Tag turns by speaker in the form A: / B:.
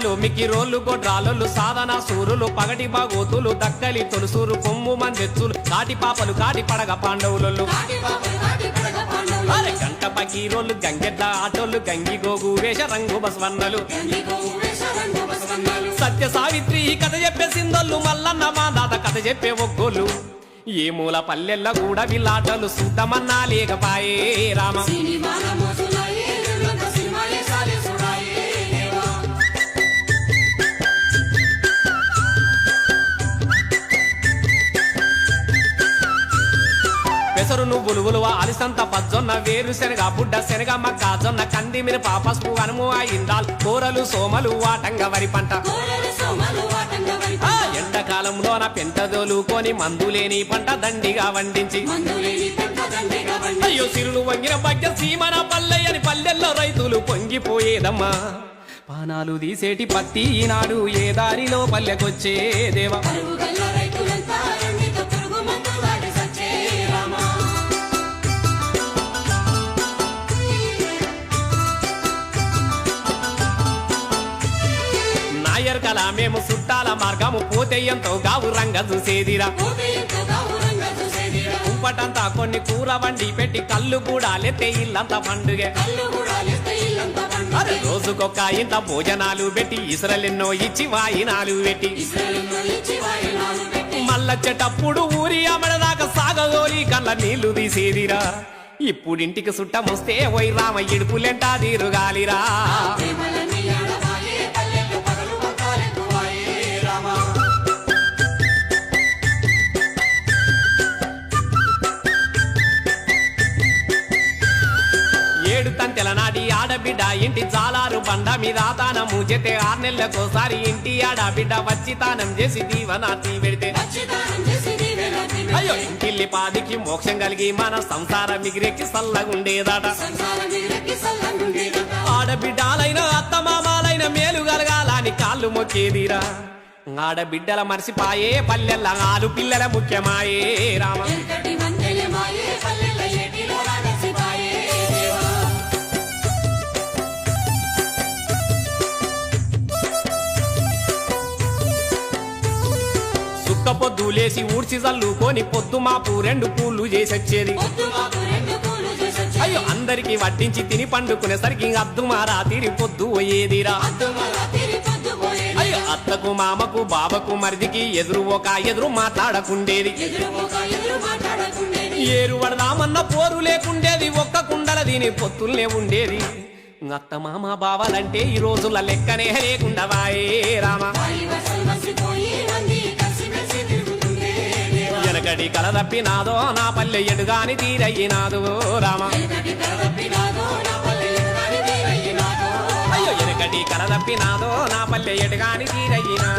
A: పైల్వాన్లు Mickey రోళ్ళు గొడ్రాలు సాధన సూరులు పగటి బాగోతులు దక్కలి తొలుసూరు కొమ్ము మందెచ్చులు కాటి పాపలు కాటి పడగ పాండవులు. గంట పకీరోళ్ళు గంగెడ్ల ఆటోళ్ళు గంగి గోగు వేష రంగు బసవన్నలు. సత్య సావిత్రి ఈ కథ చెప్పే సిందోళ్ళు మల్లన్న మా దాత కథ చెప్పే ఒక్కోళ్ళు ఏ మూల పల్లెల్లో కూడా వీళ్ళాటలు సుద్దమన్నా లేకపాయే రామ. పెసరు నువ్వులు ఉలువ అలిసంత పజ్జొన్న వేరు శనగ బుడ్డ శనగ మక్క జొన్న కంది మిరప పసుపు అనుము ఇందాల్ కూరలు సోమలు వాటంగ వరి పంట. ఆ ఎండాకాలంలోన పెంట దోలుకొని మందులేని పంట దండిగా వండించి. అయ్యో సిరులు వంగిన భాగ్య సీమన పల్లెయని పల్లెల్లో రైతులు పొంగిపోయేదమ్మా. పానాలు తీసేటి పత్తి ఈనాడు ఏ దారిలో పల్లెకొచ్చేదేవా? నాయర్ కళ మేము చుట్టాల మార్గము పోతే ఎంతో గావు రంగ చూసేదిరా కుంపటంతా కొన్ని కూర వండి పెట్టి కళ్ళు కూడా లెత్తే ఇల్లంతా పండుగ. అరే రోజుకొక ఇంత భోజనాలు పెట్టి ఇసరలెన్నో ఇచ్చి వాయినాలు పెట్టి. మళ్ళొచ్చేటప్పుడు ఊరి అమడదాకా సాగదోలి కళ్ళ నీళ్ళు తీసేదిరా. ఇప్పుడింటికి సుట్టమొస్తే ఓయ్ రామ ఇడుపులెంటా నాటి ఆడబిడ్డ. ఇంటి జాలారు బండ మీద తానము చేతే ఆరు నెలలకోసారి ఇంటి ఆడబిడ్డ వచ్చి తానం చేసి దీవనాతి పెడితే. అయ్యో ఇంటిల్లి పాదికి మోక్షం కలిగి మన సంసారం మిగిరెక్కి సల్లగుండేదట. ఆడబిడ్డాలైన అత్తమామాలైన మేలు కలగాలని కాళ్ళు మొక్కేదిరా. ఆడబిడ్డల మర్చిపాయే పల్లెల్ల ఆలు పిల్లల ముఖ్యమాయే రామ. పొద్దు లేసి ఊడ్చి చల్లుకొని పొద్దు మాపు రెండు పూలు చేసొచ్చేది. అయ్యో అందరికి వడ్డించి తిని పండుకునేసరికి అద్దు మారా తీరి పొద్దు పోయేదిరా. అయ్యో అత్తకు మామకు బాబకు మరిదికి ఎదురు ఒక ఎదురు మాట్లాడకుండేది. ఏరు పడదామన్న పోరు లేకుండేది ఒక్క కుండల దీని పొత్తుల్నే ఉండేది. అత్త మామ బావాలంటే ఈ రోజుల లెక్కనే లేకుండా రామ. వెనకడి కలదప్పినాదో నా పల్లె ఎడుగాని తీరయ్యినాదు రామ. అయ్యో వెనకటి కలదప్పినాదో నా పల్లె ఎడుగాని తీరయ్యినా